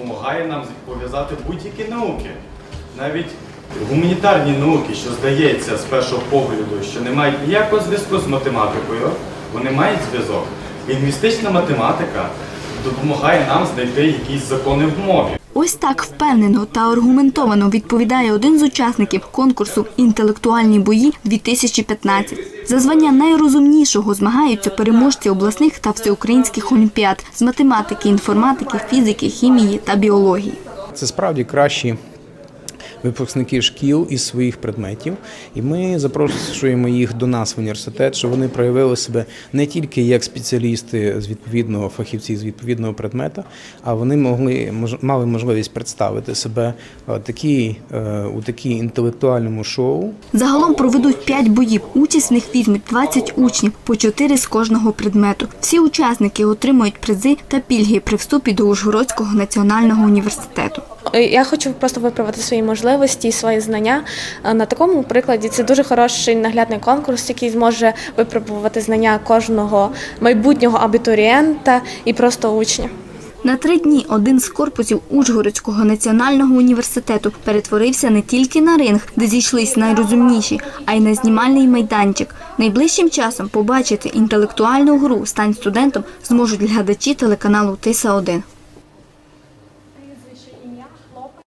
допомагає нам пов'язати будь-які науки. Навіть гуманітарні науки, що здається з першого погляду, що не мають ніякого зв'язку з математикою, вони мають зв'язок. Лінгвістична математика допомагає нам знайти якісь закони в мові. Ось так впевнено та аргументовано відповідає один з учасників конкурсу Інтелектуальні бої 2015 За звання найрозумнішого змагаються переможці обласних та всеукраїнських олімпіад з математики, інформатики, фізики, хімії та біології. Це справді кращі випускники шкіл із своїх предметів, і ми запрошуємо їх до нас в університет, щоб вони проявили себе не тільки як спеціалісти з відповідного фахівці з відповідного предмета, а вони могли мали можливість представити себе е, такі, е, у такій інтелектуальному шоу, Загалом проведуть 5 боїв. Участь в них візьмуть 20 учнів, по 4 з кожного предмету. Всі учасники отримують призи та пільги при вступі до Ужгородського національного університету. Я хочу просто випробувати свої можливості і свої знання. Е, На такому прикладі це дуже хороший наглядний конкурс, який зможе випробувати знання кожного майбутнього абітурієнта і просто учня. На три дні один з корпусів Ужгородського національного університету перетворився не тільки на ринг, де зійшлись найрозумніші, а й на знімальний майданчик. Найближчим часом побачити інтелектуальну гру Стань студентом зможуть глядачі телеканалу Тиса 1